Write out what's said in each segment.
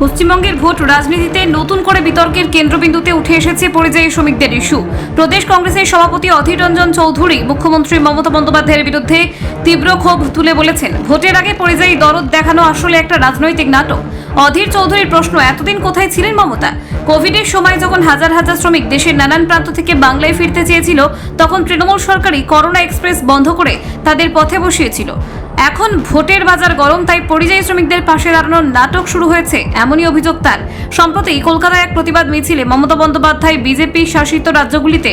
পশ্চিমবঙ্গের ভোট রাজনীতিতে নতুন করে বিতর্কের কেন্দ্রবিন্দুতে উঠে এসেছে পরিযায়ী শ্রমিকদের ইস্যু। প্রদেশ কংগ্রেসের সভাপতি অধীর রঞ্জন চৌধুরী মুখ্যমন্ত্রী মমতা বন্দ্যোপাধ্যায়ের বিরুদ্ধে তীব্র ক্ষোভ তুলে বলেছেন, ভোটের আগে পরিযায়ী দরদ দেখানো আসলে একটা রাজনৈতিক নাটক। অধীর চৌধুরীর প্রশ্ন, এতদিন কোথায় ছিলেন মমতা? কোভিডের সময় যখন হাজার হাজার শ্রমিক দেশের নানান প্রান্ত থেকে বাংলায় ফিরতে চেয়েছিল, তখন তৃণমূল সরকারই করোনা এক্সপ্রেস বন্ধ করে তাদের পথে বসিয়েছিল। এখন ভোটের বাজার গরম, তাই পরিযায়ী শ্রমিকদের পাশে দাঁড়ানোর নাটক শুরু হয়েছে। এমনই অভিযোগ তার। সম্প্রতি কলকাতায় এক প্রতিবাদ মিছিলে মমতা বন্দ্যোপাধ্যায় বিজেপি শাসিত রাজ্যগুলিতে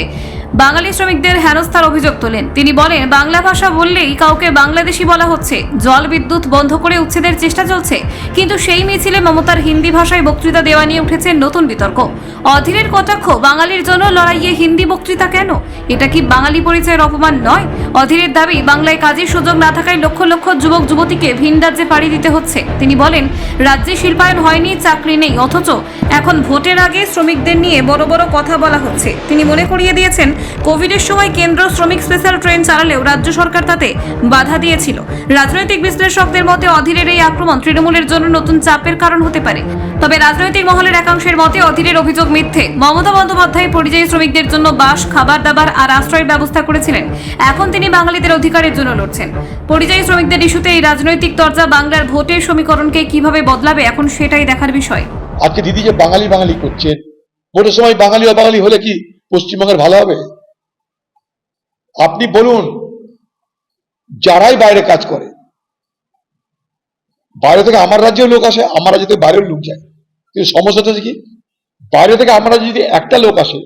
বাঙালি শ্রমিকদের হেনস্থার অভিযোগ তোলেন। তিনি বলেন, বাংলা ভাষা বললেই কাউকে বাংলাদেশি বলা হচ্ছে। জল বিদ্যুৎ বন্ধ করে উচ্ছেদের চেষ্টা চলছে, কিন্তু সেই মিছিলে মমতার হিন্দি ভাষায় বক্তৃতা দেওয়া নিয়ে উঠেছে নতুন বিতর্ক। অধীরের কটাক্ষ, বাঙালির জন্য লড়াইয়ে হিন্দি বক্তৃতা কেন? এটা কি বাঙালি পরিচয়ের অপমান নয়? অধীরের দাবি, বাংলায় কাজের সুযোগ না থাকায় লক্ষ লক্ষ যুবক যুবতীকে ভিন রাজ্যে পাড়ি দিতে হচ্ছে। তিনি বলেন, রাজ্যে শিল্পায়ন হয়নি, চাকরি নেই, অথচ এখন ভোটের আগে শ্রমিকদের নিয়ে বড় বড় কথা বলা হচ্ছে। তিনি মনে করিয়ে দিয়েছেন কোভিডের সময় কেন্দ্র শ্রমিক স্পেশাল ট্রেন চালালেও রাজ্য সরকার তাতে বাধা দিয়েছিল। রাজনৈতিক বিশ্লেষকদের মতে অধীরের এই আক্রমণ তৃণমূলের জন্য নতুন চাপের কারণ হতে পারে। তবে রাজনৈতিক মহলের একাংশের মতে অধীরের অভিযোগ মিথ্যে। মমতা বন্দ্যোপাধ্যায় পরিযায়ী শ্রমিকদের জন্য বাস, খাবার দাবার আর আশ্রয়ের ব্যবস্থা করেছিলেন। এখন তিনি বাঙালিদের অধিকারের জন্য লড়ছেন। পরিযায়ী শ্রমিকদের ইস্যুতে এই রাজনৈতিক তরজা বাংলার ভোটের সমীকরণকে কীভাবে বদলাবে এখন সেটাই দেখার বিষয়। আজকে দিদি যে বাঙালি বাঙালি করছেন ভোটের সময় বাঙালি অবাঙালি হলে কি পশ্চিমবঙ্গের ভালো হবে? আপনি বলুন, যারাই বাইরে কাজ করে, বাইরে থেকে আমার রাজ্যেও লোক আসে, আমার রাজ্য থেকে বাইরেও লোক যায়। কিন্তু সমস্যাটা হচ্ছে কি, বাইরে থেকে আমার রাজ্যে যদি একটা লোক আসে,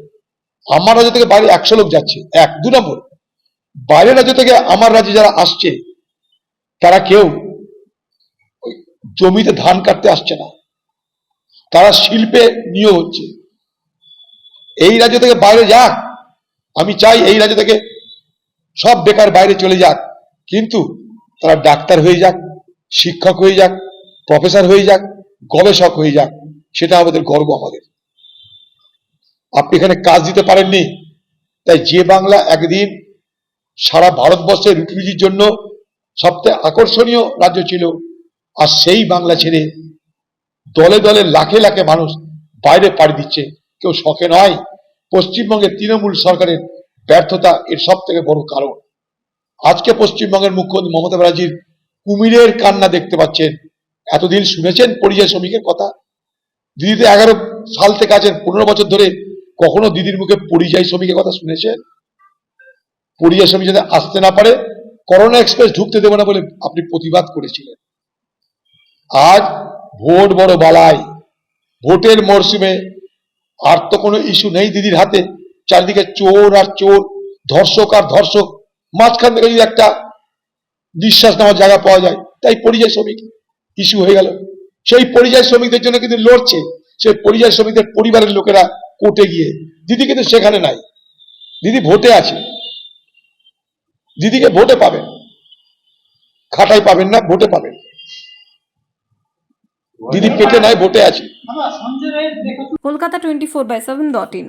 আমার রাজ্য থেকে বাইরে একশো লোক যাচ্ছে, এক, দু নম্বর। বাইরের রাজ্য থেকে আমার রাজ্যে যারা আসছে, তারা কেউ জমিতে ধান কাটতে আসছে না। তারা শিল্পে নিয়োগ হচ্ছে। এই রাজ্য থেকে বাইরে যাক। আমি চাই এই রাজ্য থেকে সব বেকার বাইরে চলে যাক। কিন্তু তারা ডাক্তার হয়ে যাক, শিক্ষক হয়ে যাক, প্রফেসর হয়ে যাক, গবেষক হয়ে যাক, সেটা আমাদের গর্ব আমাদের। আপনি এখানে কাজ দিতে পারেননি। তাই যে বাংলা একদিন সারা ভারতবর্ষের রুটি রুজির জন্য সবচেয়ে আকর্ষণীয় রাজ্য ছিল, আর সেই বাংলা ছেড়ে দলে দলে লাখে লাখে মানুষ বাইরে পাড়ি দিচ্ছে। কেউ শখে নয়। পশ্চিমবঙ্গের তৃণমূল সরকারের ব্যর্থতা এর সব থেকে বড় কারণ। আজকে পশ্চিমবঙ্গের মুখ্যমন্ত্রী মমতা ব্যানার্জির কুমিরের কান্না দেখতে পাচ্ছেন। এতদিন শুনেছেন পরিযায়ী শ্রমিকের কথা। দিদি তো এগারো সাল থেকে আছেন, পনেরো বছর ধরে কখনো দিদির মুখে পরিযায়ী শ্রমিকের কথা শুনেছেন? পরিযায়ী শ্রমিক যাতে আসতে না পারে, করোনা এক্সপ্রেস ঢুকতে দেবে না বলে আপনি প্রতিবাদ করেছিলেন। আজ ভোট বড় বালাই। ভোটের মরশুমে আর তো কোনো ইস্যু নেই দিদির হাতে। চারিদিকে চোর আর চোর, ধর্ষক আর ধর্ষক। মাঝখান থেকে যদি একটা নিঃশ্বাস নেওয়ার জায়গা পাওয়া যায়, তাই পরিযায়ী শ্রমিক ইস্যু হয়ে গেল। সেই পরিযায়ী শ্রমিকদের জন্য কিন্তু লড়ছে। সেই পরিযায়ী শ্রমিকদের পরিবারের লোকেরা কোর্টে গিয়ে। দিদি কিন্তু সেখানে নাই। দিদি ভোটে আছে। দিদিকে ভোটে পাবেন। খাটাই পাবেন না, ভোটে পাবেন। দিদি পেটে নাই ভোটে আছে। Kolkata twenty four by seven dot in.